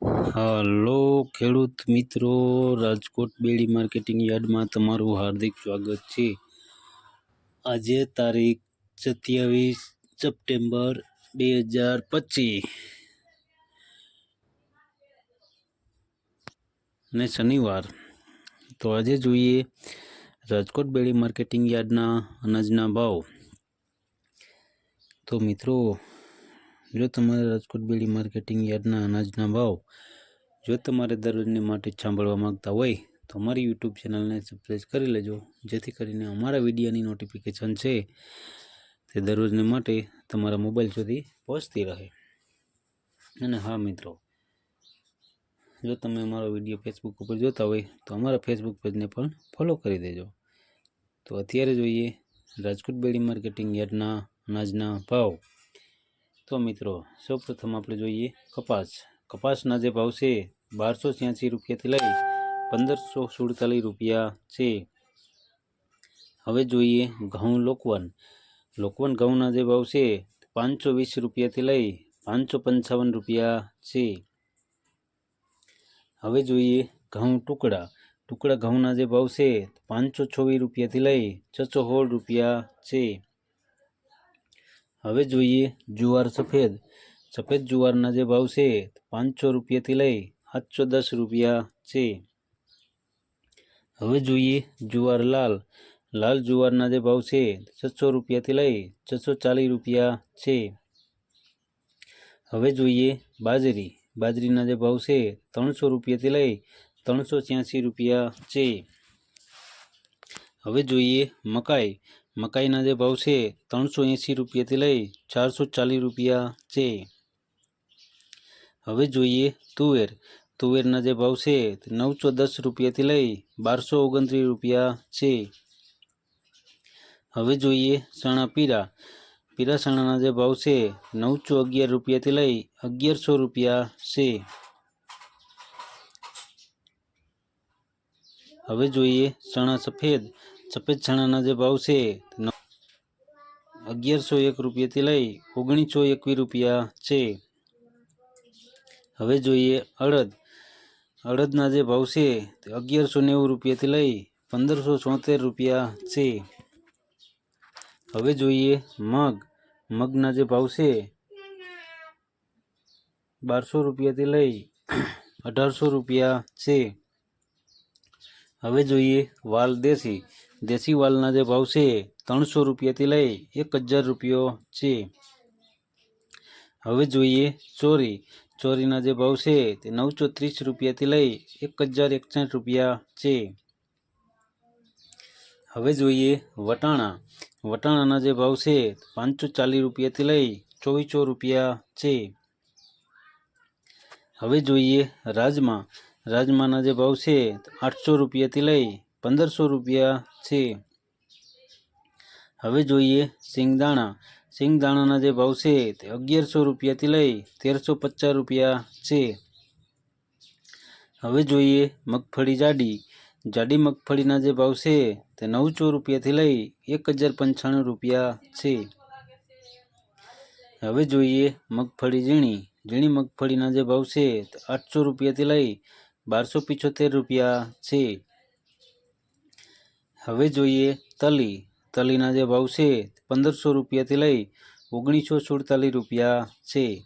હાલો ખેડૂત મિત્રો, રાજકોટ બેડી માર્કેટિંગ યાર્ડમાં તમારું હાર્દિક સ્વાગત છે. આજે તારીખ સત્યાવીસ સપ્ટેમ્બર બે હજાર પચીસ ને શનિવાર. તો આજે જોઈએ રાજકોટ બેડી માર્કેટિંગ યાર્ડના અનાજના ભાવ. તો મિત્રો જો તમારે રાજકોટ બેડી માર્કેટિંગ યાર્ડના અનાજના ભાવ જો તમારે દરરોજને માટે સાંભળવા માંગતા હોય, તો અમારી યુટ્યુબ ચેનલને સબસ્ક્રાઈબ કરી લેજો. જેથી કરીને અમારા વિડીયોની નોટિફિકેશન છે તે દરરોજને માટે તમારા મોબાઈલ સુધી પહોંચતી રહે. અને હા, મિત્રો, જો તમે અમારો વીડિયો ફેસબુક ઉપર જોતા હોય, તો અમારા ફેસબુક પેજને પણ ફોલો કરી દેજો. તો અત્યારે જોઈએ રાજકોટ બેડી માર્કેટિંગ યાર્ડના અનાજના ભાવ. તો મિત્રો, સૌપ્રથમ આપણે જોઈએ કપાસ. કપાસના જે ભાવ છે, બારસો છ્યાસી રૂપિયાથી લઈ પંદરસો સુડતાલીસ રૂપિયા છે. હવે જોઈએ ઘઉં લોકવન. લોકવન ઘઉંના જે ભાવ છે, પાંચસો વીસ રૂપિયાથી લઈ પાંચસો પંચાવન રૂપિયા છે. હવે જોઈએ ઘઉં ટુકડા. ટુકડા ઘઉંના જે ભાવ છે, પાંચસો છવ્વીસ રૂપિયાથી લઈ છસો સોળ રૂપિયા છે. હવે જોઈએ જુવાર સફેદ. સફેદ જુવારના જે ભાવ છે, પાંચસો રૂપિયાથી લઈ સાતસો દસ રૂપિયા છે. હવે જોઈએ જુવાર લાલ. લાલ જુવારના જે ભાવ છે, છસો રૂપિયાથી લઈ છસો ચાલીસ રૂપિયા છે. હવે જોઈએ બાજરી. બાજરીના જે ભાવ છે, ત્રણસો રૂપિયાથી લઈ ત્રણસો છ્યાસી રૂપિયા છે. હવે જોઈએ મકાઈ. મકાઈના જે ભાવ છે, ત્રણસો એંસી રૂપિયાથી લઈ ચારસો ચાલીસ રૂપિયા છે. હવે જોઈએ તુવેર. તુવેરના જે ભાવ છે તે નવસો દસ રૂપિયાથી લઈ બારસો ઓગણત્રીસ રૂપિયા છે. હવે જોઈએ ચણા પીરા. પીરા ચણાના જે ભાવ છે, નવસો અગિયાર રૂપિયાથી લઈ અગિયારસો રૂપિયા છે. હવે જોઈએ ચણા સફેદ. સફેદ ચણાના જે ભાવ છે અગિયારસો એક રૂપિયાથી લઈ ઓગણીસો એકવીસ રૂપિયા છે. હવે જોઈએ અડદ. અડદના જે ભાવ છે, તે અગિયારસો નેવું રૂપિયાથી લઈ પંદરસો છોતેર રૂપિયા છે. હવે જોઈએ મગ. મગના જે ભાવ છે, બારસો રૂપિયાથી લઈ અઢારસો રૂપિયા છે. હવે જોઈએ વાલ દેશી. દેશી વાલના જે ભાવ છે, ત્રણસો રૂપિયાથી લઈ એક હજાર રૂપિયો છે. હવે જોઈએ ચોરી. ચોરીના જે ભાવ છે, તે નવસો ત્રીસ રૂપિયાથી લઈ એક હજાર એકસઠ રૂપિયા છે. હવે જોઈએ વટાણા. વટાણાના જે ભાવ છે, પાંચસો ચાલીસ રૂપિયાથી લઈ ચોવીસો રૂપિયા છે. હવે જોઈએ રાજમા. રાજમાના જે ભાવ છે, આઠસો રૂપિયાથી લઈ પંદરસો રૂપિયા છે. હવે જોઈએ સિંગદાણા. સિંગદાણાના જે ભાવ છે તે અગિયારસો રૂપિયાથી લઈ તેરસો પચાસ રૂપિયા છે. હવે જોઈએ મગફળી જાડી. જાડી મગફળીના જે ભાવ છે તે નવસો રૂપિયાથી લઈ એક હજાર પંચાણું રૂપિયા છે. હવે જોઈએ મગફળી ઝીણી. ઝીણી મગફળીના જે ભાવ છે તે આઠસો રૂપિયાથી લઈ બારસો પિચોતેર રૂપિયા છે. હવે જોઈએ તલી. તલીના જે ભાવ છે, પંદરસો રૂપિયાથી લઈ ઓગણીસો સુડતાલીસ રૂપિયા છે.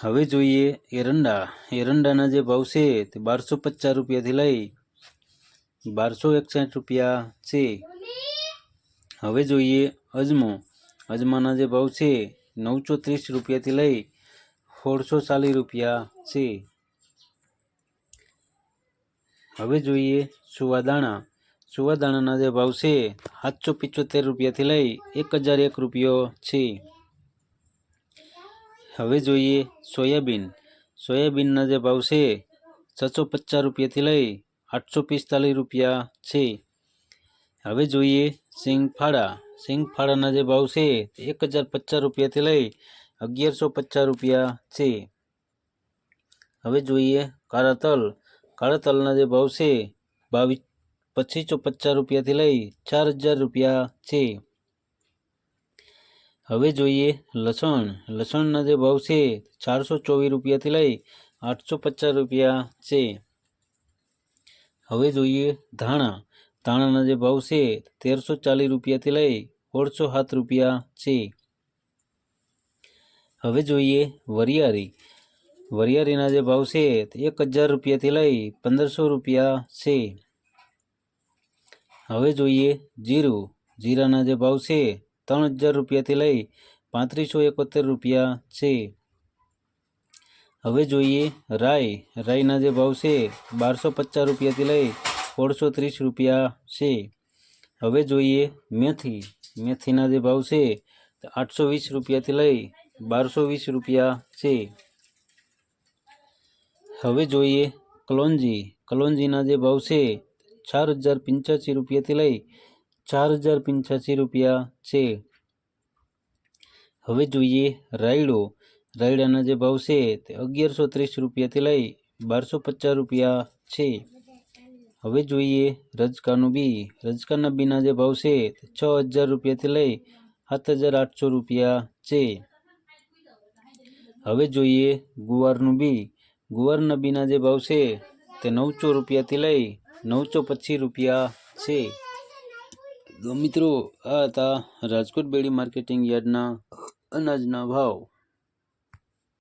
હવે જોઈએ એરંડા. એરંડાના જે ભાવ છે, તે બારસો પચાસ રૂપિયાથી લઈ બારસો એકસઠ રૂપિયા છે. હવે જોઈએ અજમો. અજમાના જે ભાવ છે, નવસો ત્રીસ રૂપિયાથી લઈ સોળસો ચાલીસ રૂપિયા છે. હવે જોઈએ સુવાદાણા. સુવાદાણાના જે ભાવ છે, સાતસો પિચોતેર રૂપિયાથી લઈ એક હજાર એક રૂપિયો છે. હવે જોઈએ સોયાબીન. સોયાબીનના જે ભાવ છે, છસો પચાસ રૂપિયાથી લઈ આઠસો પિસ્તાલીસ રૂપિયા છે. હવે જોઈએ સિંગફાળા. સિંગફાળાના જે ભાવ છે, એક હજાર પચાસ રૂપિયાથી લઈ અગિયારસો પચાસ રૂપિયા છે. હવે જોઈએ કાળા તલ. કાળા તલના જે ભાવ છે, બાવીસ પચીસો પચાસ રૂપિયાથી લઈ ચાર હજાર રૂપિયા છે. હવે જોઈએ લસણ. લસણના જે ભાવ છે, ચારસો ચોવીસ રૂપિયાથી લઈ આઠસો પચાસ રૂપિયા છે. હવે જોઈએ ધાણા. ધાણાના જે ભાવ છે, તેરસો ચાલીસ રૂપિયાથી લઈ સોળસો સાત રૂપિયા છે. હવે જોઈએ વરિયાળી. વરિયાળીના જે ભાવ છે એક હજાર રૂપિયાથી લઈ પંદરસો રૂપિયા છે. હવે જોઈએ જીરું. જીરાના જે ભાવ છે, ત્રણ હજાર રૂપિયાથી લઈ પાંત્રીસો એકોતેર રૂપિયા છે. હવે જોઈએ રાઈ. રાઈના જે ભાવ છે, બારસો પચાસ રૂપિયાથી લઈ સોળસો ત્રીસ રૂપિયા છે. હવે જોઈએ મેથી. મેથીના જે ભાવ છે, આઠસો વીસ રૂપિયાથી લઈ બારસો વીસ રૂપિયા છે. હવે જોઈએ કલોંજી. કલોંજીના જે ભાવ છે ચાર હજાર પંચ્યાસી રૂપિયાથી લઈ ચાર હજાર પંચ્યાસી રૂપિયા છે. હવે જોઈએ રાયડો. રાયડાના જે ભાવ છે તે અગિયારસો ત્રીસ રૂપિયાથી લઈ બારસો પચાસ રૂપિયા છે. હવે જોઈએ રજકાનું બી. રજકાના બીના જે ભાવ છે તે છ હજાર રૂપિયાથી લઈ સાત હજાર આઠસો રૂપિયા છે. હવે જોઈએ ગુવારનું બી. ગુવારના બીના જે ભાવ છે તે નવસો રૂપિયાથી લઈ નવસો પચીસ રૂપિયા છે. મિત્રો આ હતા રાજકોટ બેડી માર્કેટિંગ યાર્ડના અનાજના ભાવ.